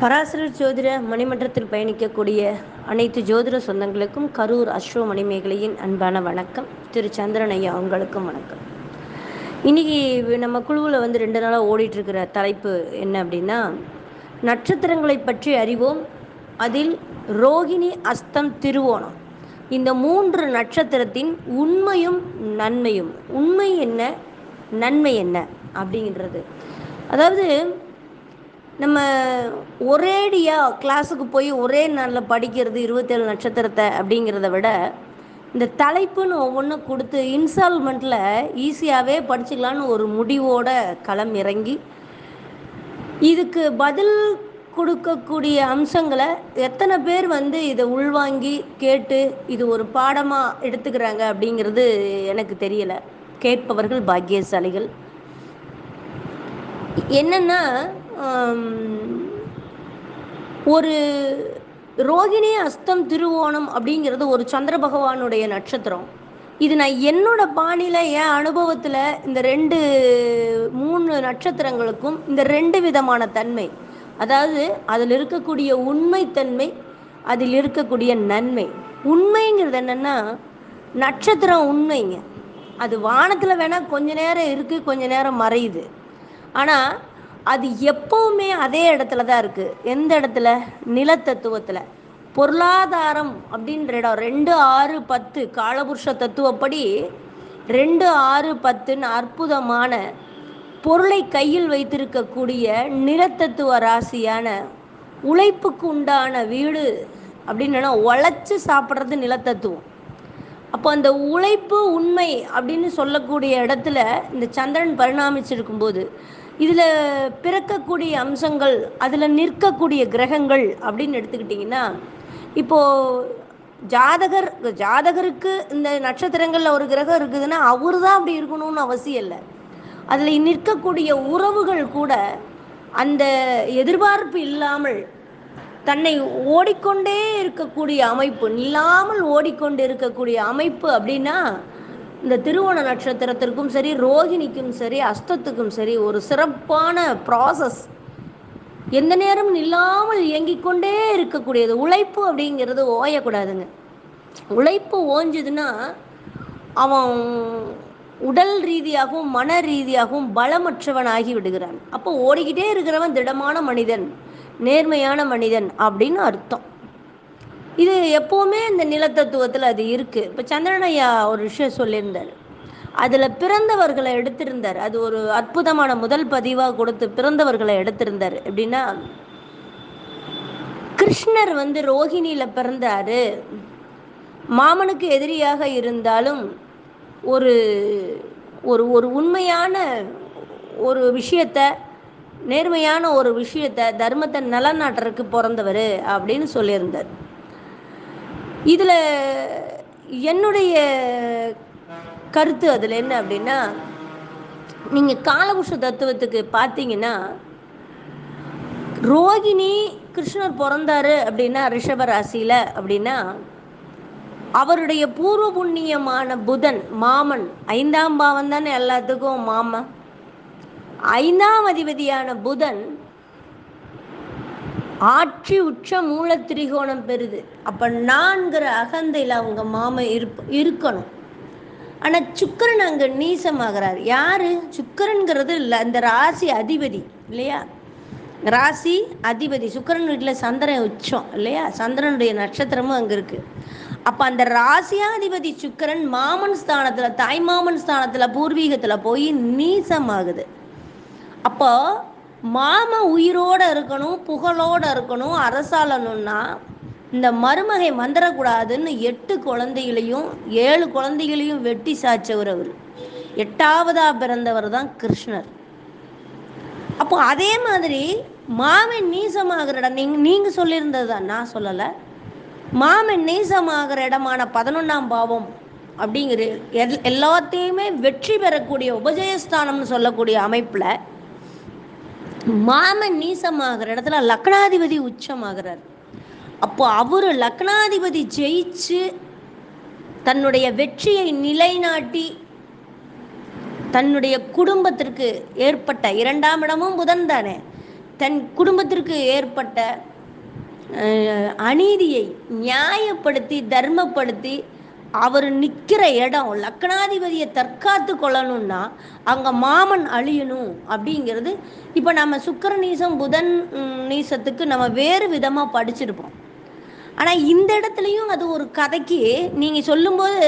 பராசரர் ஜோதிட மணிமன்றத்தில் பயணிக்கக்கூடிய அனைத்து ஜோதிட சொந்தங்களுக்கும் கரூர் அஸ்ரோ மணிமேகலையின் அன்பான வணக்கம். திரு சந்திரன் ஐயா அவங்களுக்கும் வணக்கம். இன்னைக்கு நம்ம குழுவில் வந்து ரெண்டு நாளாக ஓடிட்டுருக்கிற தலைப்பு என்ன அப்படின்னா நட்சத்திரங்களை பற்றி அறிவோம். அதில் ரோகிணி அஸ்தம் திருவோணம். இந்த மூன்று நட்சத்திரத்தின் உண்மையும் நன்மையும் உண்மை என்ன நன்மை என்ன அப்படிங்கிறது. அதாவது நம்ம ஒரேடியாக கிளாஸுக்கு போய் ஒரே நாளில் படிக்கிறது இருபத்தேழு நட்சத்திரத்தை அப்படிங்கிறத விட இந்த தலைப்புன்னு ஒவ்வொன்றும் கொடுத்து இன்ஸ்டால்மெண்ட்டில் ஈஸியாகவே படிச்சுக்கலான்னு ஒரு முடிவோட களம் இறங்கி இதுக்கு பதில் கொடுக்கக்கூடிய அம்சங்களை எத்தனை பேர் வந்து இதை உள்வாங்கி கேட்டு இது ஒரு பாடமாக எடுத்துக்கிறாங்க அப்படிங்கிறது எனக்கு தெரியலை. கேட்பவர்கள் பாக்கியசாலிகள். என்னன்னா ஒரு ரோகிணி அஸ்தம் திருவோணம் அப்படிங்கிறது ஒரு சந்திர பகவானுடைய நட்சத்திரம். இது நான் என்னோட பாணியில் என் அனுபவத்தில் இந்த ரெண்டு மூணு நட்சத்திரங்களுக்கும் இந்த ரெண்டு விதமான தன்மை. அதாவது அதில் இருக்கக்கூடிய உண்மைத்தன்மை அதில் இருக்கக்கூடிய நன்மை. உண்மைங்கிறது என்னென்னா நட்சத்திரம் உண்மைங்க. அது வானத்தில் வேணால் கொஞ்ச நேரம் இருக்குது கொஞ்ச நேரம் மறையுது. ஆனால் அது எப்பவுமே அதே இடத்துல தான் இருக்குது எந்த இடத்துல? நிலத்தத்துவத்தில். பொருளாதாரம் அப்படின்ற இடம் ரெண்டு ஆறு பத்து காலபுருஷ தத்துவப்படி ரெண்டு ஆறு பத்துன்னு அற்புதமான பொருளை கையில் வைத்திருக்கக்கூடிய நிலத்தத்துவ ராசியான உழைப்புக்கு உண்டான வீடு அப்படின்னு உழைச்சி சாப்பிட்றது நிலத்தத்துவம். அப்போ அந்த உழைப்பு உண்மை அப்படின்னு சொல்லக்கூடிய இடத்துல இந்த சந்திரன் பரிணாமிச்சிருக்கும் போது இதில் பிறக்கக்கூடிய அம்சங்கள் அதில் நிற்கக்கூடிய கிரகங்கள் அப்படின்னு எடுத்துக்கிட்டிங்கன்னா இப்போது ஜாதகர் ஜாதகருக்கு இந்த நட்சத்திரங்களில் ஒரு கிரகம் இருக்குதுன்னா அவர் தான் அப்படி இருக்கணும்னு அவசியம் இல்லை. அதில் நிற்கக்கூடிய உறவுகள் கூட அந்த எதிர்பார்ப்பு இல்லாமல் தன்னை ஓடிக்கொண்டே இருக்கக்கூடிய அமைப்பு இல்லாமல் ஓடிக்கொண்டு இருக்கக்கூடிய அமைப்பு அப்படின்னா இந்த திருவோண நட்சத்திரத்திற்கும் சரி ரோகிணிக்கும் சரி அஸ்தத்துக்கும் சரி ஒரு சிறப்பான ப்ராசஸ் எந்த நேரமும் இல்லாமல் இயங்கிக்கொண்டே இருக்கக்கூடியது. உழைப்பு அப்படிங்கிறது ஓயக்கூடாதுங்க. உழைப்பு ஓஞ்சுதுன்னா அவன் உடல் ரீதியாகவும் மன ரீதியாகவும் பலமற்றவன் ஆகி விடுகிறான். அப்போ ஓடிக்கிட்டே இருக்கிறவன் திடமான மனிதன் நேர்மையான மனிதன் அப்படின்னு அர்த்தம். இது எப்போவுமே இந்த நிலத்தத்துவத்தில் அது இருக்குது இப்போ சந்திரனையா ஒரு விஷயம் சொல்லியிருந்தார். அதில் பிறந்தவர்களை எடுத்திருந்தார். அது ஒரு அற்புதமான முதல் பதிவாக கொடுத்து பிறந்தவர்களை எடுத்திருந்தார். எப்படின்னா கிருஷ்ணர் வந்து ரோஹிணியில் பிறந்தாரு. மாமனுக்கு எதிரியாக இருந்தாலும் ஒரு ஒரு ஒரு உண்மையான ஒரு விஷயத்த நேர்மையான ஒரு விஷயத்த தர்மத்தை நலநாட்டுறதுக்கு பிறந்தவர் அப்படின்னு சொல்லியிருந்தார். இதில் என்னுடைய கருத்து அதில் என்ன அப்படின்னா நீங்கள் காலபுருஷ தத்துவத்துக்கு பார்த்தீங்கன்னா ரோகிணி கிருஷ்ணர் பிறந்தாரு அப்படின்னா ரிஷப ராசியில் அப்படின்னா அவருடைய பூர்வ புண்ணியமான புதன் மாமன் ஐந்தாம் பாவம் தானே எல்லாத்துக்கும் மாமன் ஐந்தாம் அதிபதியான புதன் ஆட்சி உச்ச மூல திரிகோணம் பெறுது. அப்போ நான்கிற அகந்தையில் அவங்க மாமன் இருப்ப இருக்கணும். ஆனால் சுக்கரன் அங்கே நீசமாகிறார். யார்? சுக்கரன்கிறது இல்லை இந்த ராசி அதிபதி இல்லையா? ராசி அதிபதி சுக்கரன் வீட்டில் சந்திரன் உச்சம் இல்லையா? சந்திரனுடைய நட்சத்திரமும் அங்கே இருக்குது அப்போ அந்த ராசியாதிபதி சுக்கரன் மாமன் ஸ்தானத்தில் தாய்மாமன் ஸ்தானத்தில் பூர்வீகத்தில் போய் நீசமாகுது. அப்போ மாமா உயிரோடு இருக்கணும் புகழோடு இருக்கணும் அரசாளணும்னா இந்த மருமகை மந்திரக்கூடாதுன்னு எட்டு குழந்தைகளையும் ஏழு குழந்தைகளையும் வெட்டி சாய்ச்சவர் அவர். எட்டாவதாக பிறந்தவர் தான் கிருஷ்ணர். அப்போ அதே மாதிரி மாமன் நீசமாகிற இடம் நீங்க நீங்கள் சொல்லியிருந்தது தான் நான் சொல்லலை. மாமன் நீசமாகிற இடமான பதினொன்றாம் பாவம் அப்படிங்கிற எல் எல்லாத்தையுமே வெற்றி பெறக்கூடிய உபஜயஸ்தானம்னு சொல்லக்கூடிய அமைப்பில் மாமன் நீசமாகிற இடத்துல லக்னாதிபதி உச்சமாகிறார். அப்போ அவர் லக்னாதிபதி ஜெயிச்சு தன்னுடைய வெற்றியை நிலைநாட்டி தன்னுடைய குடும்பத்திற்கு ஏற்பட்ட இரண்டாம் இடமும் புதன் தானே தன் குடும்பத்திற்கு ஏற்பட்ட அநீதியை நியாயப்படுத்தி தர்மப்படுத்தி அவர் நிற்கிற இடம் லக்னாதிபதியை தற்காத்து கொள்ளணும்னா அங்கே மாமன் அழியணும் அப்படிங்கிறது. இப்போ நம்ம சுக்கிர நீசம் புதன் நீசத்துக்கு நம்ம வேறு விதமாக படிச்சிருப்போம். ஆனால் இந்த இடத்துலையும் அது ஒரு கதைக்கு நீங்கள் சொல்லும்போது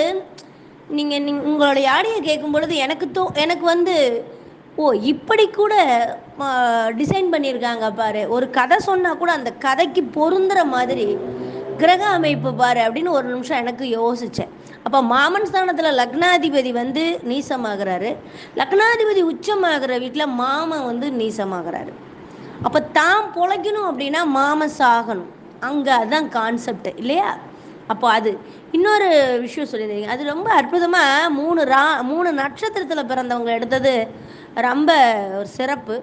நீங்கள் நீ உங்களுடைய ஆடியை கேட்கும் பொழுது எனக்கு தோ எனக்கு வந்து ஓ இப்படி கூட டிசைன் பண்ணியிருக்காங்க பாரு. ஒரு கதை சொன்னால் கூட அந்த கதைக்கு பொருந்துற மாதிரி கிரக அமைப்பு பாரு அப்படின்னு ஒரு நிமிஷம் எனக்கு யோசித்தேன் அப்போ மாமன் ஸ்தானத்தில் லக்னாதிபதி வந்து நீசமாகிறாரு. லக்னாதிபதி உச்சமாகிற வீட்டில் மாமன் வந்து நீசமாகிறாரு. அப்போ தான் பொழைக்கணும் அப்படின்னா மாமன் சாகணும். அங்கே அதுதான் கான்செப்ட் இல்லையா? அப்போ அது இன்னொரு விஷயம் சொல்லியிருந்தீங்க. அது ரொம்ப அற்புதமாக மூணு ரா மூணு நட்சத்திரத்தில் பிறந்தவங்க எடுத்தது ரொம்ப ஒரு சிறப்பு.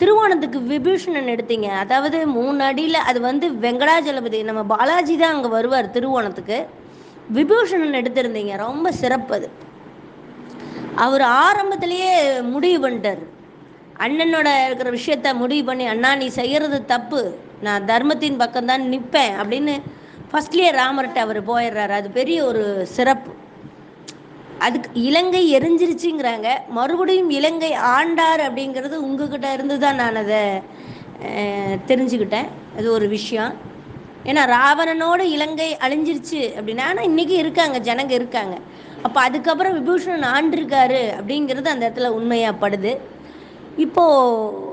திருவோணத்துக்கு விபீஷணன் எடுத்தீங்க. அதாவது மூணு அடியில் அது வந்து வெங்கடாஜலபதி நம்ம பாலாஜி தான் அங்கே வருவார் திருவோணத்துக்கு விபூஷணன் எடுத்திருந்தீங்க. ரொம்ப சிறப்பு அது. அவர் ஆரம்பத்திலேயே முடிவு பண்ணிட்டார். அண்ணனோட இருக்கிற விஷயத்த முடிவு பண்ணி அண்ணா நீ செய்கிறது தப்பு. நான் தர்மத்தின் பக்கம்தான் நிற்பேன் அப்படின்னு ஃபர்ஸ்ட்லேயே ராமர்கிட்ட அவர் போயிடுறாரு. அது பெரிய ஒரு சிறப்பு. அதுக்கு இலங்கை எரிஞ்சிருச்சுங்கிறாங்க. மறுபடியும் இலங்கை ஆண்டார் அப்படிங்கிறது உங்ககிட்ட இருந்து தான் நான் அதை தெரிஞ்சுக்கிட்டேன். அது ஒரு விஷயம். ஏன்னா ராவணனோட இலங்கை அழிஞ்சிருச்சு அப்படின்னா ஆனால் இன்றைக்கி இருக்காங்க ஜனங்க இருக்காங்க. அப்போ அதுக்கப்புறம் விபூஷணன் ஆண்டிருக்காரு அப்படிங்கிறது அந்த இடத்துல உண்மையாக படுது. இப்போது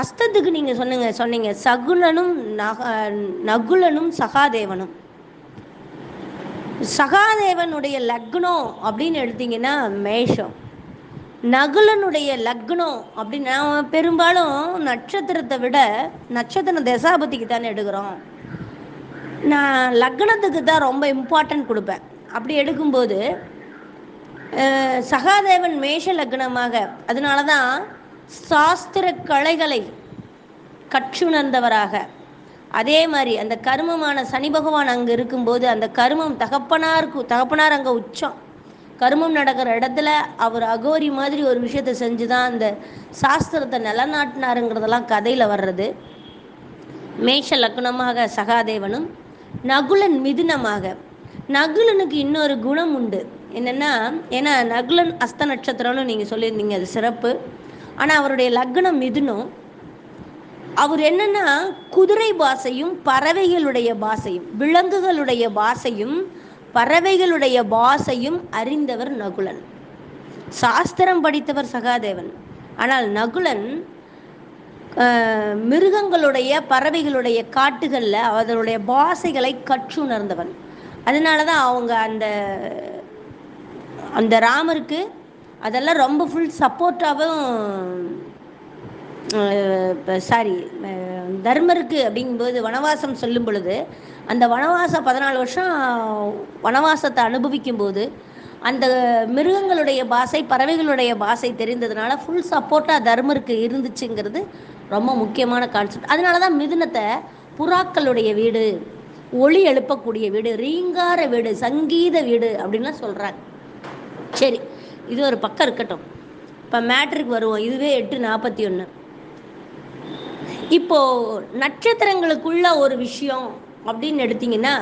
அஸ்தத்துக்கு நீங்கள் சொன்னுங்க சொன்னீங்க சகுலனும் நக நகுலனும் சகாதேவனும். சகாதேவனுடைய லக்னம் அப்படின்னு எடுத்தீங்கன்னா மேஷம். நகுலனுடைய லக்னம் அப்படின்னு நான் பெரும்பாலும் நட்சத்திரத்தை விட நட்சத்திர தசாபதிக்கு தானே எடுக்கிறோம். நான் லக்னத்துக்கு தான் ரொம்ப இம்பார்ட்டன்ட் கொடுப்பேன். அப்படி எடுக்கும்போது சகாதேவன் மேஷ லக்னமாக. அதனால தான் சாஸ்திர கலைகளை கற்றுணர்ந்தவராக. அதே மாதிரி அந்த கருமமான சனி பகவான் அங்கே இருக்கும்போது அந்த கருமம் தகப்பனாருக்கு தகப்பனார் அங்கே உச்சம். கருமம் நடக்கிற இடத்துல அவர் அகோரி மாதிரி ஒரு விஷயத்தை செஞ்சு தான் அந்த சாஸ்திரத்தை நிலநாட்டினாருங்கிறதெல்லாம் கதையில் வர்றது. மேஷ லக்னமாக சகாதேவனும் நகுலன் மிதுனமாக. நகுலனுக்கு இன்னொரு குணம் உண்டு. என்னென்னா ஏன்னா நகுலன் அஸ்த நட்சத்திரம்னு நீங்கள் சொல்லியிருந்தீங்க அது சிறப்பு. ஆனால் அவருடைய லக்னம் மிதுனம். அவர் என்னன்னா குதிரை பாசையும் பறவைகளுடைய பாசையும் விலங்குகளுடைய பாசையும் பறவைகளுடைய பாசையும் அறிந்தவர் நகுலன். சாஸ்திரம் படித்தவர் சகாதேவன். ஆனால் நகுலன் மிருகங்களுடைய பறவைகளுடைய காட்டுகளில் அதனுடைய பாசைகளை கற்றுணர்ந்தவன். அதனால தான் அவங்க அந்த அந்த ராமருக்கு அதெல்லாம் ரொம்ப ஃபுல் சப்போர்ட்டாகவும் சாரி தர்மருக்கு அப்படிங்கும்போது வனவாசம் சொல்லும் பொழுது அந்த வனவாசம் பதினாலு வருஷம் வனவாசத்தை அனுபவிக்கும் போது அந்த மிருகங்களுடைய பாஷை பறவைகளுடைய பாஷை தெரிந்ததுனால ஃபுல் சப்போர்ட்டாக தர்மருக்கு இருந்துச்சுங்கிறது ரொம்ப முக்கியமான கான்செப்ட் அதனால தான் மிதுனத்தை புறாக்களுடைய வீடு ஒளி எழுப்பக்கூடிய வீடு ரீங்கார வீடு சங்கீத வீடு அப்படின்லாம் சொல்கிறாங்க சரி இது ஒரு பக்கம் இருக்கட்டும். இப்போ மேட்ருக்கு வருவோம். இதுவே எட்டு நாற்பத்தி ஒன்று இப்போ நட்சத்திரங்களுக்குள்ள ஒரு விஷயம் அப்படின்னு எடுத்தீங்கன்னா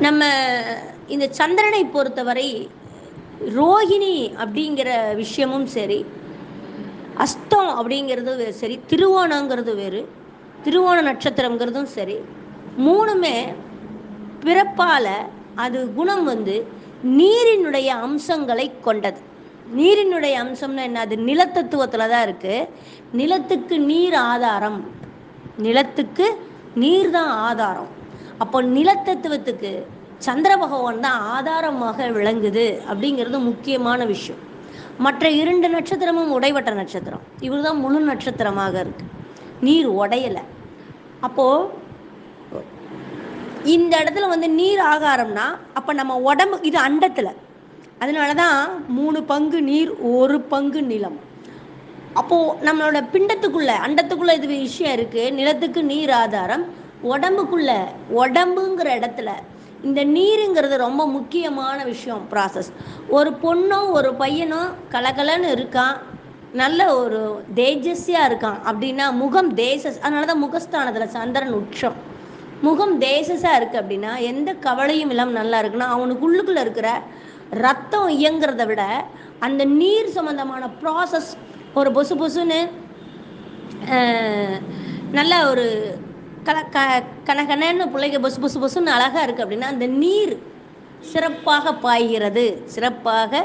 நம்ம இந்த சந்திரனை பொறுத்தவரை ரோகிணி அப்படிங்கிற விஷயமும் சரி அஸ்தம் அப்படிங்கிறது சரி திருவோணங்கிறது வேறு திருவோண நட்சத்திரங்கிறதும் சரி மூணுமே பிறப்பால் அது குணம் வந்து நீரினுடைய அம்சங்களை கொண்டது. நீரினுடைய அம்சம்னா என்ன? அது நிலத்தத்துவத்தில் தான் இருக்குது நிலத்துக்கு நீர் ஆதாரம். நிலத்துக்கு நீர் தான் ஆதாரம். அப்போ நிலத்தத்துவத்துக்கு சந்திர பகவான் தான் ஆதாரமாக விளங்குது அப்படிங்கிறது முக்கியமான விஷயம். மற்ற இரண்டு நட்சத்திரமும் உடைவட்ட நட்சத்திரம். இவர் தான் முழு நட்சத்திரமாக இருக்கு. நீர் உடையலை. அப்போது இந்த இடத்துல வந்து நீர் ஆகாரம்னா அப்போ நம்ம உடம்பு இது அண்டத்தில். அதனால தான் மூணு பங்கு நீர் ஒரு பங்கு நிலம். அப்போது நம்மளோட பிண்டத்துக்குள்ள அண்டத்துக்குள்ள இது விஷயம் இருக்குது நிலத்துக்கு நீர் ஆதாரம். உடம்புக்குள்ள உடம்புங்கிற இடத்துல இந்த நீருங்கிறது ரொம்ப முக்கியமான விஷயம் ப்ராசஸ் ஒரு பொண்ணும் ஒரு பையனும் கலகலன்னு இருக்கான். நல்ல ஒரு தேஜஸியாக இருக்கான். அப்படின்னா முகம் தேசஸ் அதனால தான் முகஸ்தானத்தில் சந்திரன் உச்சம். முகம் தேசஸாக இருக்குது அப்படின்னா எந்த கவலையும் இல்லாமல் நல்லா இருக்குன்னா அவனுக்கு உள்ளுக்குள்ளே இருக்கிற ரத்தம் இயங்குறத விட அந்த நீர் சம்பந்தமான ப்ராசஸ் ஒரு பொசு பொசுன்னு நல்ல ஒரு கல க கனகனன்னு பிள்ளைங்க பொசு பொசு பொசுன்னு அழகாக இருக்குது அப்படின்னா அந்த நீர் சிறப்பாக பாய்கிறது சிறப்பாக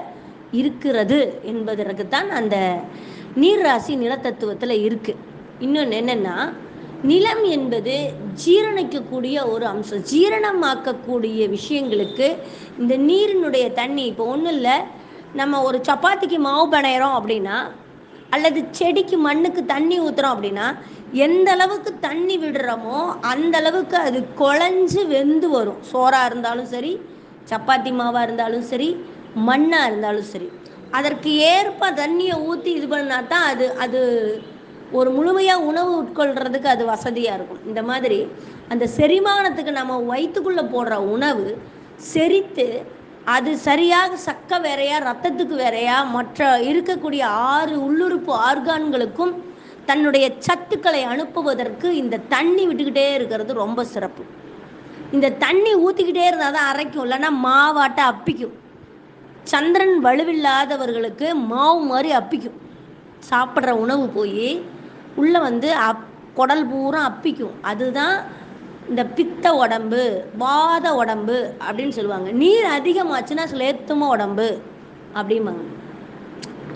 இருக்கிறது என்பதற்கு தான் அந்த நீர் ராசி நிலத்தத்துவத்தில் இருக்குது இன்னொன்று என்னென்னா நிலம் என்பது ஜீரணிக்கக்கூடிய ஒரு அம்சம். ஜீரணமாக்கக்கூடிய விஷயங்களுக்கு இந்த நீரினுடைய தண்ணி இப்போ ஒன்றும் இல்லை நம்ம ஒரு சப்பாத்திக்கு மாவு பிணையிறோம் அப்படின்னா அல்லது செடிக்கு மண்ணுக்கு தண்ணி ஊற்றுறோம் அப்படின்னா எந்த அளவுக்கு தண்ணி விடுறோமோ அந்த அளவுக்கு அது குழஞ்சு வெந்து வரும். சோறாக இருந்தாலும் சரி சப்பாத்தி மாவாக இருந்தாலும் சரி மண்ணாக இருந்தாலும் சரி. அதற்கு ஏற்ப தண்ணியை ஊற்றி இது பண்ணால் தான் அது அது ஒரு முழுமையாக உணவு உட்கொள்கிறதுக்கு அது வசதியாக இருக்கும். இந்த மாதிரி அந்த செரிமானத்துக்கு நம்ம வயிற்றுக்குள்ளே போடுற உணவு செரித்து அது சரியாக சக்க வேறையா ரத்தத்துக்கு வேறையா மற்ற இருக்கக்கூடிய ஆறு உள்ளுறுப்பு ஆர்கான்களுக்கும் தன்னுடைய சத்துக்களை அனுப்புவதற்கு இந்த தண்ணி விட்டுக்கிட்டே இருக்கிறது ரொம்ப சிறப்பு. இந்த தண்ணி ஊற்றிக்கிட்டே இருந்தால் தான் அரைக்கும் இல்லைன்னா மாவாட்ட அப்பிக்கும். சந்திரன் வலுவில்லாதவர்களுக்கு மாவு மாதிரி அப்பிக்கும். சாப்பிட்ற உணவு போய் உள்ளே வந்து அப் குடல் பூரா அப்பிக்கும். அதுதான் இந்த பித்த உடம்பு வாத உடம்பு அப்படின்னு சொல்லுவாங்க. நீர் அதிகமாச்சுன்னா சிலேத்தும உடம்பு அப்படிம்பாங்க.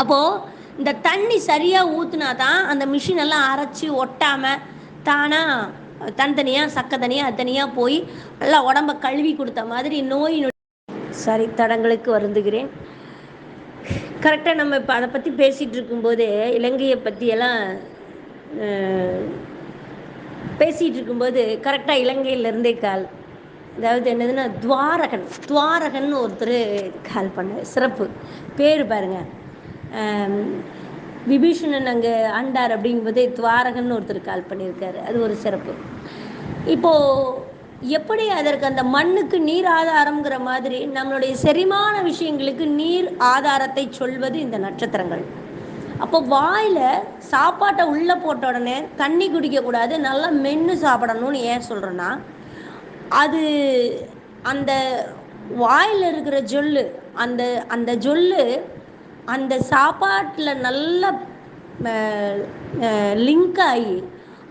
அப்போது இந்த தண்ணி சரியாக ஊற்றுனா தான் அந்த மிஷின் எல்லாம் அரைச்சி ஒட்டாமல் தானாக தனித்தனியாக சக்க தனியாக தனியாக போய் நல்லா உடம்ப கழுவி கொடுத்த மாதிரி நோய் சரி தடங்களுக்கு வருந்துகிறேன். கரெக்டாக நம்ம இப்போ அதை பற்றி பேசிகிட்டு இருக்கும்போது இலங்கையை பற்றியெல்லாம் பேசிகிட்டு இருக்கும்போது கரெக்டாக இலங்கையிலேருந்தே கால். அதாவது என்னதுன்னா துவாரகன் துவாரகன் ஒருத்தர் கால் பண்ண சிறப்பு. பேர் பாருங்கள் விபீஷணன் அங்கே ஆண்டார் அப்படிங்கும்போதே துவாரகன் ஒருத்தர் கால் பண்ணியிருக்காரு. அது ஒரு சிறப்பு. இப்போது எப்படி அதற்கு அந்த மண்ணுக்கு நீர் ஆதாரம்ங்கிற மாதிரி நம்மளுடைய செரிமான விஷயங்களுக்கு நீர் ஆதாரத்தை சொல்வது இந்த நட்சத்திரங்கள். அப்போ வாயில் சாப்பாட்டை உள்ளே போட்ட உடனே தண்ணி குடிக்கக்கூடாது நல்லா மென்று சாப்பிடணும்னு ஏன் சொல்கிறேன்னா அது அந்த வாயில் இருக்கிற ஜொல்லு அந்த அந்த ஜொல்லு அந்த சாப்பாட்டில் நல்ல லிங்க் ஆகி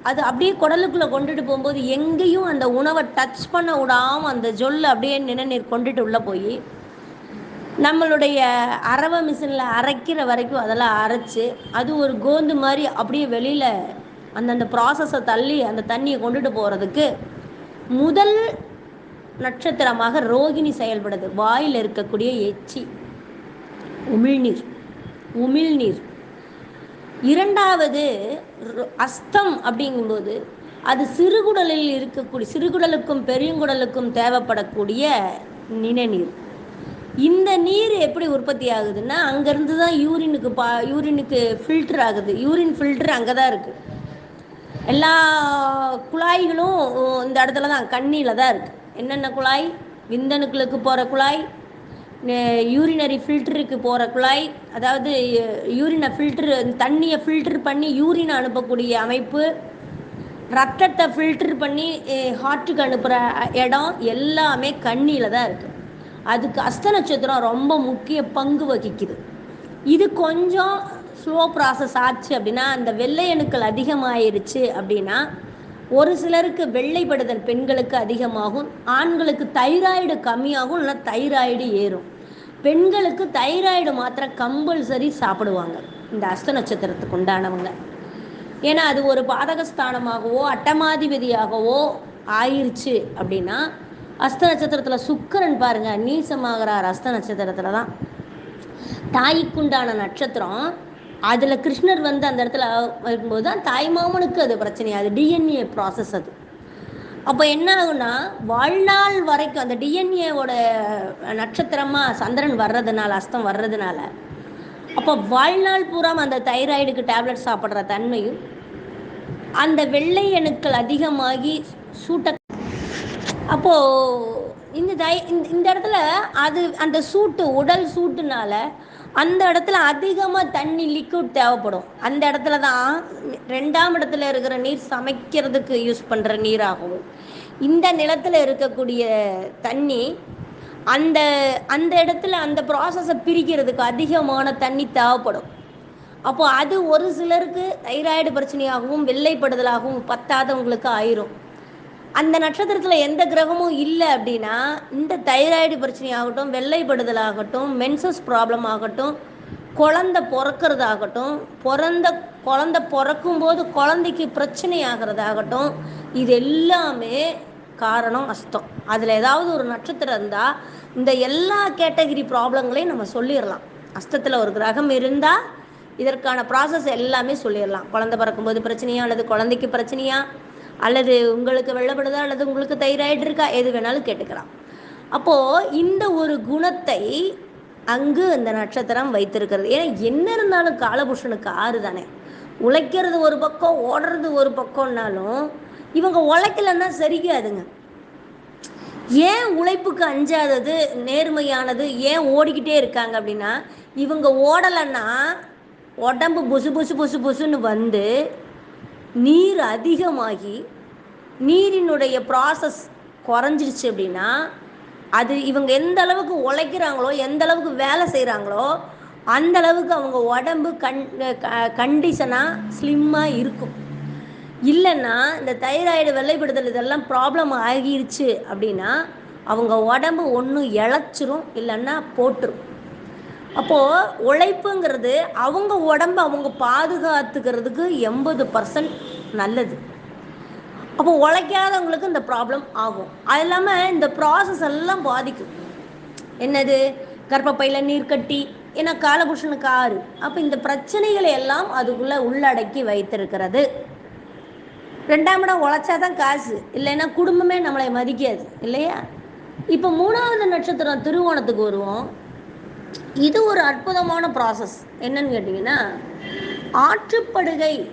அது அப்படியே குடலுக்குள்ளே கொண்டுட்டு போகும்போது எங்கேயும் அந்த உணவை டச் பண்ண விடாமல் அந்த ஜொல்லு அப்படியே நினைநீர் கொண்டுட்டு உள்ளே போய் நம்மளுடைய அரவை மிஷினில் அரைக்கிற வரைக்கும் அதெல்லாம் அரைச்சி அது ஒரு கோந்து மாதிரி அப்படியே வெளியில் அந்தந்த ப்ராசஸை தள்ளி அந்த தண்ணியை கொண்டுட்டு போகிறதுக்கு முதல் நட்சத்திரமாக ரோகிணி செயல்படுது. வாயில் இருக்கக்கூடிய எச்சி உமிழ்நீர் உமிழ்நீர் இரண்டாவது அஸ்தம் அப்படிங்கும்போது அது சிறுகுடலில் இருக்கக்கூடிய சிறுகுடலுக்கும் பெருங்குடலுக்கும் தேவைப்படக்கூடிய நிணநீர். இந்த நீர் எப்படி உற்பத்தி ஆகுதுன்னா அங்கேருந்து தான் யூரினுக்கு பா யூரினுக்கு ஃபில்டர் ஆகுது. யூரின் ஃபில்டர் அங்கே தான் இருக்குது எல்லா குழாய்களும் இந்த இடத்துல தான் கண்ணியில் தான் இருக்குது என்னென்ன குழாய்? விந்தணுக்களுக்கு போகிற குழாய் யூரினரி ஃபில்டருக்கு போகிற குழாய் அதாவது யூரினை ஃபில்ட்ரு தண்ணியை ஃபில்டர் பண்ணி யூரினை அனுப்பக்கூடிய அமைப்பு ரத்தத்தை ஃபில்டர் பண்ணி ஹார்ட்டுக்கு அனுப்புகிற இடம் எல்லாமே கண்ணியில் தான் இருக்குது அதுக்கு அஸ்த நட்சத்திரம் ரொம்ப முக்கிய பங்கு வகிக்குது. இது கொஞ்சம் ஸ்லோ ப்ராசஸ் ஆச்சு அப்படின்னா அந்த வெள்ளை அணுக்கள் அதிகமாயிருச்சு அப்படின்னா ஒரு சிலருக்கு வெள்ளைப்படுதல் பெண்களுக்கு அதிகமாகும் ஆண்களுக்கு தைராய்டு கம்மியாகும் இல்லைன்னா தைராய்டு ஏறும். பெண்களுக்கு தைராய்டு மாத்திரை கம்பல்சரி சாப்பிடுவாங்க இந்த அஸ்த நட்சத்திரத்துக்கு உண்டானவங்க. ஏன்னா அது ஒரு பாதகஸ்தானமாகவோ அட்டமாதிபதியாகவோ ஆயிருச்சு அப்படின்னா அஸ்த நட்சத்திரத்தில் சுக்கரன் பாருங்க நீசமாகிறார் அஸ்த நட்சத்திரத்தில் தான். தாய்க்குண்டான நட்சத்திரம் அதில் கிருஷ்ணர் வந்து அந்த இடத்துல இருக்கும்போது தான் தாய் மாமனுக்கு அது பிரச்சனை அது டிஎன்ஏ ப்ராசஸ் அது. அப்போ என்ன ஆகுனா வாழ்நாள் வரைக்கும் அந்த டிஎன்ஏவோட நட்சத்திரமாக சந்திரன் வர்றதுனால அஸ்தம் வர்றதுனால அப்போ வாழ்நாள் பூரா அந்த தைராய்டுக்கு டேப்லெட் சாப்பிட்ற தன்மையும் அந்த வெள்ளை அணுக்கள் அதிகமாகி சூட்ட அப்போது இந்த தை இந்த இந்த இடத்துல அது அந்த சூட்டு உடல் சூட்டுனால அந்த இடத்துல அதிகமாக தண்ணி லிக்விட் தேவைப்படும். அந்த இடத்துல தான் ரெண்டாம் இடத்துல இருக்கிற நீர் சமைக்கிறதுக்கு யூஸ் பண்ணுற நீராகவும் இந்த நிலத்தில் இருக்கக்கூடிய தண்ணி அந்த அந்த இடத்துல அந்த ப்ராசஸை பிரிக்கிறதுக்கு அதிகமான தண்ணி தேவைப்படும். அப்போ அது ஒரு சிலருக்கு தைராய்டு பிரச்சனையாகவும் வெள்ளைப்படுதலாகவும் பத்தாதவங்களுக்கு ஆயிரும். அந்த நட்சத்திரத்தில் எந்த கிரகமும் இல்லை அப்படின்னா இந்த தைராய்டு பிரச்சனையாகட்டும் வெள்ளைப்படுதலாகட்டும் மென்சஸ் ப்ராப்ளம் ஆகட்டும் குழந்தை பிறக்கிறதாகட்டும் பிறந்த குழந்தை பிறக்கும் போது குழந்தைக்கு பிரச்சனை ஆகிறதாகட்டும் இது எல்லாமே காரணம் அஸ்தம். அதில் ஏதாவது ஒரு நட்சத்திரம் இருந்தால் இந்த எல்லா கேட்டகிரி ப்ராப்ளங்களையும் நம்ம சொல்லிடலாம் அஸ்தத்தில் ஒரு கிரகம் இருந்தால் இதற்கான ப்ராசஸ் எல்லாமே சொல்லிடலாம் குழந்தை பிறக்கும்போது பிரச்சனையா அல்லது குழந்தைக்கு பிரச்சனையா அல்லது உங்களுக்கு வெள்ளப்படுதா அல்லது உங்களுக்கு தைராய்டு இருக்கா எது வேணாலும் கேட்டுக்கலாம். அப்போது இந்த ஒரு குணத்தை அங்கு அந்த நட்சத்திரம் வைத்திருக்கிறது. ஏன்னா என்ன இருந்தாலும் காலபுருஷனுக்கு ஆறு தானே. உழைக்கிறது ஒரு பக்கம் ஓடுறது ஒரு பக்கம்னாலும் இவங்க உழைக்கலன்னா சரிக்காதுங்க ஏன் உழைப்புக்கு அஞ்சாதது நேர்மையானது ஏன் ஓடிக்கிட்டே இருக்காங்க அப்படின்னா இவங்க ஓடலைன்னா உடம்பு புசு புசு புசு புசுன்னு வந்து நீர் அதிகமாகி நீரினுடைய ப்ராசஸ் குறைஞ்சிருச்சு அப்படின்னா அது இவங்க எந்த அளவுக்கு உழைக்கிறாங்களோ எந்த அளவுக்கு வேலை செய்கிறாங்களோ அந்த அளவுக்கு அவங்க உடம்பு கண் கண்டிஷனாக ஸ்லிம்மாக இருக்கும். இல்லைன்னா இந்த தைராய்டு வெள்ளைப்படுதல் இதெல்லாம் ப்ராப்ளம் ஆகிருச்சு அப்படின்னா அவங்க உடம்பு ஒன்றும் இழைச்சிரும் இல்லைன்னா போட்டுரும். அப்போது உழைப்புங்கிறது அவங்க உடம்பை அவங்க பாதுகாத்துக்கிறதுக்கு எண்பது பர்சன்ட் நல்லது. அப்போ உழைக்காதவங்களுக்கு இந்த ப்ராப்ளம் ஆகும். அது இல்லாமல் இந்த ப்ராசஸ் எல்லாம் பாதிக்கும். என்னது? கர்ப்பப்பையில் நீர் கட்டி ஏன்னா காலபுருஷனுக்கு ஆறு. அப்போ இந்த பிரச்சனைகளை எல்லாம் அதுக்குள்ளே உள்ளடக்கி வைத்திருக்கிறது. ரெண்டாம் இடம் உழைச்சாதான் காசு. இல்லைன்னா குடும்பமே நம்மளை மதிக்காது. இல்லையா? இப்போ மூணாவது நட்சத்திரம் திருவோணத்துக்கு வருவோம். இது ஒரு அற்புதமான ப்ராசஸ் என்னன்னு கேட்டிங்கன்னா ஆற்றுப்படுகை.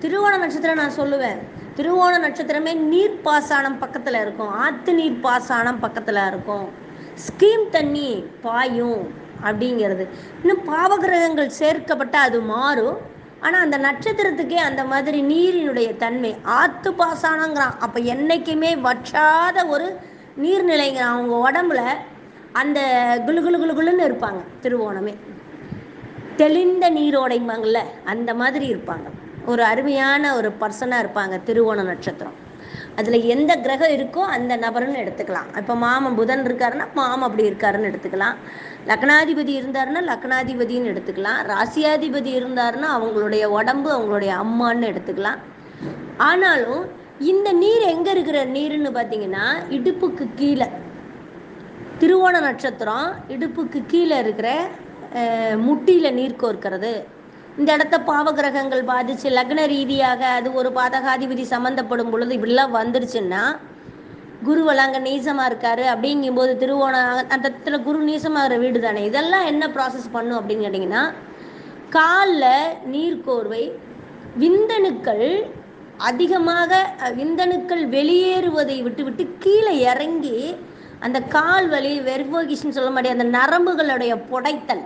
திருவோண நட்சத்திரம் நான் சொல்லுவேன். திருவோண நட்சத்திரமே நீர் பாசானம் பக்கத்தில் இருக்கும். ஆற்று நீர் பாசானம் பக்கத்தில் இருக்கும். ஸ்கீம் தண்ணி பாயும் அப்படிங்கிறது. இன்னும் பாவகிரகங்கள் சேர்க்கப்பட்டால் அது மாறும். ஆனால் அந்த நட்சத்திரத்துக்கே அந்த மாதிரி நீரினுடைய தன்மை. ஆற்று பாசானங்கிறான். அப்போ என்றைக்குமே வற்றாத ஒரு நீர்நிலைங்கிறான். அவங்க உடம்புல அந்த குளு குளு குளு இருப்பாங்க திருவோணமே. தெளிந்த நீரோடைம்பாங்கள்ல அந்த மாதிரி இருப்பாங்க. ஒரு அருமையான ஒரு பர்சனாக இருப்பாங்க திருவோண நட்சத்திரம். அதில் எந்த கிரகம் இருக்கோ அந்த நபர்னு எடுத்துக்கலாம். இப்போ மாமன் புதன் இருக்காருன்னா மாமன் அப்படி இருக்காருன்னு எடுத்துக்கலாம். லக்னாதிபதி இருந்தாருன்னா லக்னாதிபதினு எடுத்துக்கலாம். ராசியாதிபதி இருந்தாருன்னா அவங்களுடைய உடம்பு அவங்களுடைய அம்மான்னு எடுத்துக்கலாம். ஆனாலும் இந்த நீர் எங்கே இருக்கிற நீருன்னு பார்த்தீங்கன்னா இடுப்புக்கு கீழே. திருவோண நட்சத்திரம் இடுப்புக்கு கீழே இருக்கிற முட்டியில் நீர் கோர்க்கிறது. இந்த இடத்த பாவகிரகங்கள் பாதிச்சு லக்ன ரீதியாக அது ஒரு பாதகாதிபதி சம்மந்தப்படும் பொழுது இப்படிலாம் வந்துருச்சுன்னா குருவெல்லாம் அங்கே நீசமாக இருக்காரு. அப்படிங்கும்போது திருவோண அந்த இடத்துல குரு நீசமாகிற வீடு தானே. இதெல்லாம் என்ன ப்ராசஸ் பண்ணும் அப்படின்னு கேட்டிங்கன்னா காலில் நீர்க்கோர்வை விந்தணுக்கள் அதிகமாக விந்தணுக்கள் வெளியேறுவதை விட்டு விட்டு கீழே இறங்கி அந்த கால் வலி வெர்வோகிஷன் சொல்ல முடியாது அந்த நரம்புகளுடைய புடைத்தல்.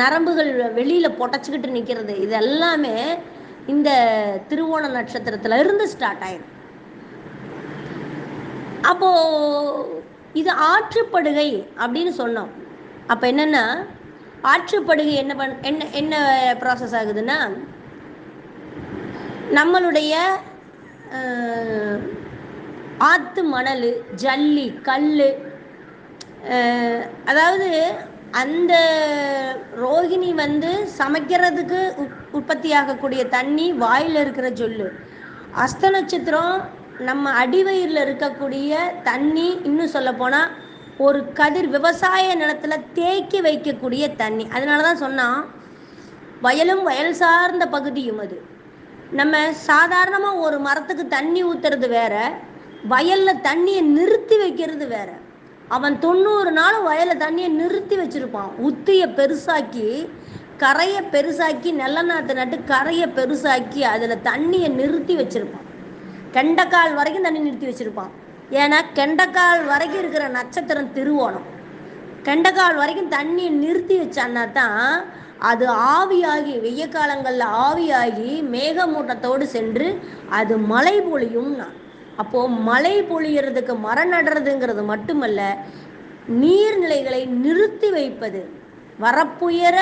நரம்புகள் வெளியில் புடைச்சிக்கிட்டு நிற்கிறது இது எல்லாமே இந்த திருவோண நட்சத்திரத்தில் இருந்து ஸ்டார்ட் ஆயிடும் அப்போ இது ஆற்றுப்படுகை அப்படின்னு சொன்னோம். அப்போ என்னென்னா ஆற்றுப்படுகை என்ன பண் என்ன என்ன ப்ராசஸ் ஆகுதுன்னா நம்மளுடைய ஆற்று மணல் ஜல்லி கல் அதாவது அந்த ரோகிணி வந்து சமைக்கிறதுக்கு உற்பத்தி ஆகக்கூடிய தண்ணி வாயில் இருக்கிற ஜொல்லு. அஸ்த நட்சத்திரம் நம்ம அடிவயிறில் இருக்கக்கூடிய தண்ணி இன்னும் சொல்லப்போனால் ஒரு கதிர் விவசாய நிலத்தில் தேக்கி வைக்கக்கூடிய தண்ணி. அதனால தான் சொன்னால் வயலும் வயல் சார்ந்த பகுதியும் அது. நம்ம சாதாரணமாக ஒரு மரத்துக்கு தண்ணி ஊற்றுறது வேற வயலில் தண்ணியை நிறுத்தி வைக்கிறது வேற. அவன் தொண்ணூறு நாள் வயலில் தண்ணியை நிறுத்தி வச்சுருப்பான். உத்தியை பெருசாக்கி கரையை பெருசாக்கி நல்ல நாற்று நட்டு கரையை பெருசாக்கி அதில் தண்ணியை நிறுத்தி வச்சுருப்பான். கெண்டக்கால் வரைக்கும் தண்ணி நிறுத்தி வச்சுருப்பான். ஏன்னா கெண்டக்கால் வரைக்கும் இருக்கிற நட்சத்திரம் திருவோணம். கெண்டக்கால் வரைக்கும் தண்ணியை நிறுத்தி வச்சான்னா தான் அது ஆவியாகி வெய்ய காலங்களில் ஆவியாகி மேகமூட்டத்தோடு சென்று அது மழை பொழியும் நான் அப்போது மழை பொழியறதுக்கு மரம் நடுறதுங்கிறது மட்டுமல்ல நீர்நிலைகளை நிறுத்தி வைப்பது. வரப்புயர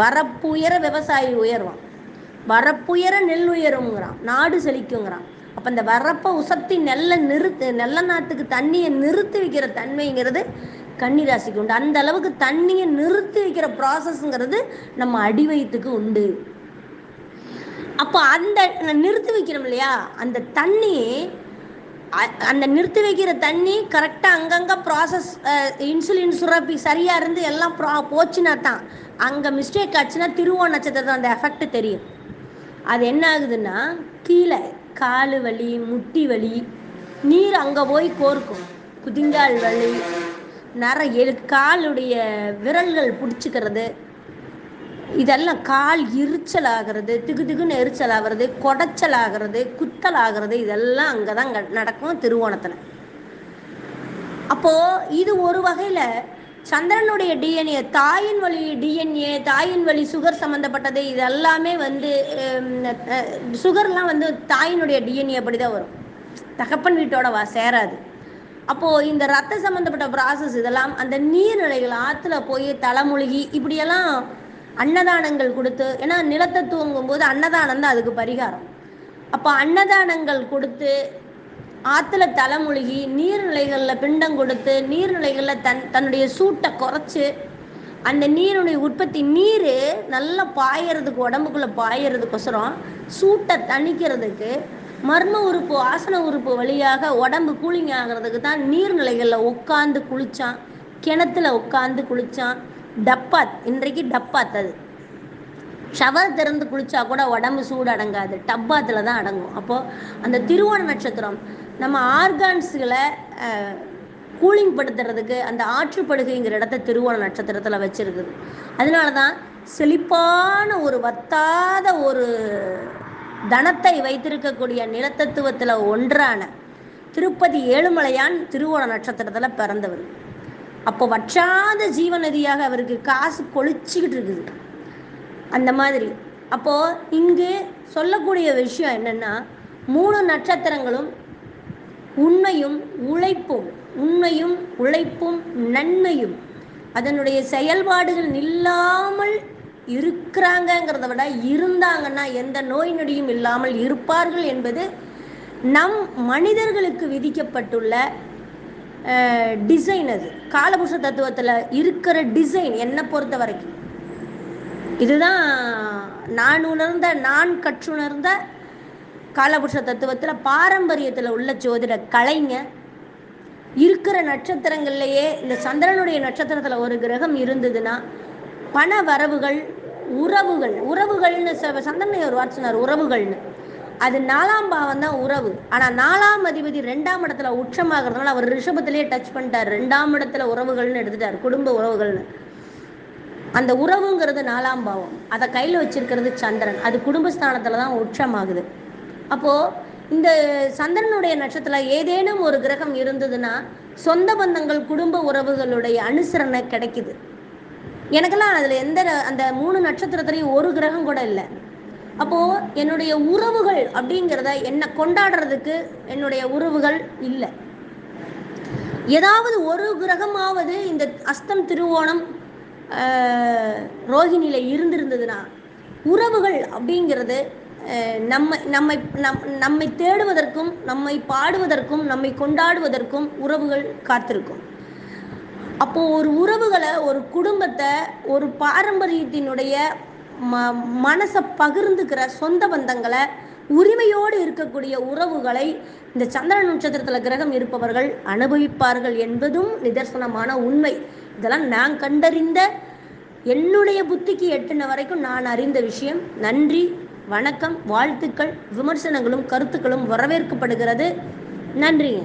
வரப்புயர விவசாயி உயர்வான். வரப்புயர நெல் உயருங்கிறான் நாடு செழிக்குங்கிறான். அப்போ இந்த வரப்பை உசத்தி நெல்லை நிறுத்து நெல்ல நாட்டுக்கு தண்ணியை நிறுத்தி வைக்கிற தன்மைங்கிறது கன்னிராசிக்கு உண்டு. அந்த அளவுக்கு தண்ணியை நிறுத்தி வைக்கிற ப்ராசஸ்ங்கிறது நம்ம அடி வயிற்றுக்கு உண்டு. அப்போ அந்த நிறுத்தி வைக்கிறோம் இல்லையா? அந்த தண்ணி அந்த நிறுத்தி வைக்கிற தண்ணி கரெக்டாக அங்கங்கே ப்ராசஸ் இன்சுலின் சுரப்பி சரியாக இருந்து எல்லாம் ப்ரா போச்சுன்னா தான் அங்கே மிஸ்டேக் ஆச்சுன்னா திருவோண நட்சத்திரத்தில் அந்த எஃபெக்ட் தெரியும். அது என்ன ஆகுதுன்னா கீழே காலு வலி முட்டி வலி நீர் அங்கே போய் கோர்க்கும். குதிங்கால் வலி நிறைய காலுடைய விரல்கள் பிடிச்சிக்கிறது. இதெல்லாம் கால் எரிச்சல் ஆகிறது திகு திகுன்னு எரிச்சல் ஆகிறது குடைச்சல் ஆகிறது குத்தல் ஆகிறது இதெல்லாம் அங்கே தான் நடக்கும் திருவோணத்தில். அப்போது இது ஒரு வகையில் சந்திரனுடைய டிஎன்ஏ தாயின் வழி டிஎன்ஏ தாயின் வழி சுகர் சம்மந்தப்பட்டது இது எல்லாமே வந்து சுகர்லாம் வந்து தாயினுடைய டிஎன்ஏ அப்படி தான் வரும். தகப்பன் வீட்டோட வா சேராது. அப்போது இந்த ரத்த சம்மந்தப்பட்ட ப்ராசஸ் இதெல்லாம் அந்த நீர்நிலைகள் ஆற்றுல போய் தலைமுழுகி இப்படியெல்லாம் அன்னதானங்கள் கொடுத்து ஏன்னா நிலத்தை தூங்கும்போது அன்னதானம் தான் அதுக்கு பரிகாரம். அப்போ அன்னதானங்கள் கொடுத்து ஆற்றுல தலைமுழுகி நீர்நிலைகளில் பிண்டம் கொடுத்து நீர்நிலைகளில் தன் தன்னுடைய சூட்டை குறைச்சி அந்த நீருடைய உற்பத்தி நீர் நல்லா பாயறதுக்கு உடம்புக்குள்ளே பாயறதுக்கொசரம் சூட்டை தணிக்கிறதுக்கு மர்ம உறுப்பு ஆசன உறுப்பு வழியாக உடம்பு கூலிங் ஆகிறதுக்கு தான் நீர்நிலைகளில் உட்காந்து குளித்தான் கிணத்துல உட்காந்து குளித்தான் டப்பாத் இன்றைக்கு டப்பாத் அது. ஷவர் திறந்து குளிச்சா கூட உடம்பு சூடு அடங்காது டப்பாத்தில் தான் அடங்கும். அப்போது அந்த திருவோண நட்சத்திரம் நம்ம ஆர்கான்ஸுகளை கூலிங் படுத்துறதுக்கு அந்த ஆற்றுப்படுகைங்கிற இடத்த திருவோண நட்சத்திரத்தில் வச்சுருக்குது. அதனால தான் செழிப்பான ஒரு வத்தாத ஒரு தனத்தை வைத்திருக்கக்கூடிய நிலத்தத்துவத்தில் ஒன்றான திருப்பதி ஏழுமலையான் திருவோண நட்சத்திரத்தில் பிறந்தவர். அப்போ வற்றாத ஜீவநதியாக அவருக்கு காசு கொளிச்சிக்கிட்டு இருக்குது. அந்த மாதிரி. அப்போது இங்கு சொல்லக்கூடிய விஷயம் என்னென்னா மூணு நட்சத்திரங்களும் உண்மையும் உழைப்பும் உண்மையும் உழைப்பும் நன்மையும் அதனுடைய செயல்பாடுகள் இல்லாமல் இருக்கிறாங்கங்கிறத விட இருந்தாங்கன்னா எந்த நோய் நொடியும் இல்லாமல் இருப்பார்கள் என்பது நம் மனிதர்களுக்கு விதிக்கப்பட்டுள்ள டிசைன் அது. காலபுருஷ தத்துவத்தில் இருக்கிற டிசைன் என்னை பொறுத்த வரைக்கும். இதுதான் நான் உணர்ந்த நான் கற்றுணர்ந்த காலபுருஷ தத்துவத்தில் பாரம்பரியத்தில் உள்ள ஜோதிட கலைங்க. இருக்கிற நட்சத்திரங்கள்லேயே இந்த சந்திரனுடைய நட்சத்திரத்தில் ஒரு கிரகம் இருந்ததுன்னா பண வரவுகள் உறவுகள் உறவுகள்னு ச- சந்திரனை ஒரு வார்த்தை சொன்னார் உறவுகள்னு. அது நாலாம் பாவம் தான் உறவு. ஆனால் நாலாம் அதிபதி ரெண்டாம் இடத்துல உச்சமாகறதுனால அவர் ரிஷபத்திலேயே டச் பண்ணிட்டார். ரெண்டாம் இடத்துல உறவுகள்னு எடுத்துட்டார் குடும்ப உறவுகள்னு. அந்த உறவுங்கிறது நாலாம் பாவம். அதை கையில் வச்சிருக்கிறது சந்திரன். அது குடும்பஸ்தானத்தில் தான் உச்சமாகுது. அப்போது இந்த சந்திரனுடைய நட்சத்திரம் ஏதேனும் ஒரு கிரகம் இருந்ததுன்னா சொந்த பந்தங்கள் குடும்ப உறவுகளுடைய அனுசரணை கிடைக்குது. எனக்கெல்லாம் அதில் எந்த அந்த மூணு நட்சத்திரத்துலையும் ஒரு கிரகம் கூட இல்லை. அப்போது என்னுடைய உறவுகள் அப்படிங்கிறத என்னை கொண்டாடுறதுக்கு என்னுடைய உறவுகள் இல்லை. ஏதாவது ஒரு கிரகமாவது இந்த அஸ்தம் திருவோணம் ரோஹிணியில் இருந்திருந்ததுன்னா உறவுகள் அப்படிங்கிறது நம்மை நம்மை நம் நம்மை தேடுவதற்கும் நம்மை பாடுவதற்கும் நம்மை கொண்டாடுவதற்கும் உறவுகள் காத்திருக்கும். அப்போ ஒரு உறவுகளை ஒரு குடும்பத்தை ஒரு பாரம்பரியத்தினுடைய ம மனசை பகிர்ந்துக்கிற சொந்த பந்தங்களை உரிமையோடு இருக்கக்கூடிய உறவுகளை இந்த சந்திரன் நட்சத்திரத்தில் கிரகம் இருப்பவர்கள் அனுபவிப்பார்கள் என்பதும் நிதர்சனமான உண்மை. இதெல்லாம் நான் கண்டறிந்த என்னுடைய புத்திக்கு எட்டுன வரைக்கும் நான் அறிந்த விஷயம். நன்றி வணக்கம் வாழ்த்துக்கள் விமர்சனங்களும் கருத்துக்களும் வரவேற்கப்படுகிறது. நன்றிங்க.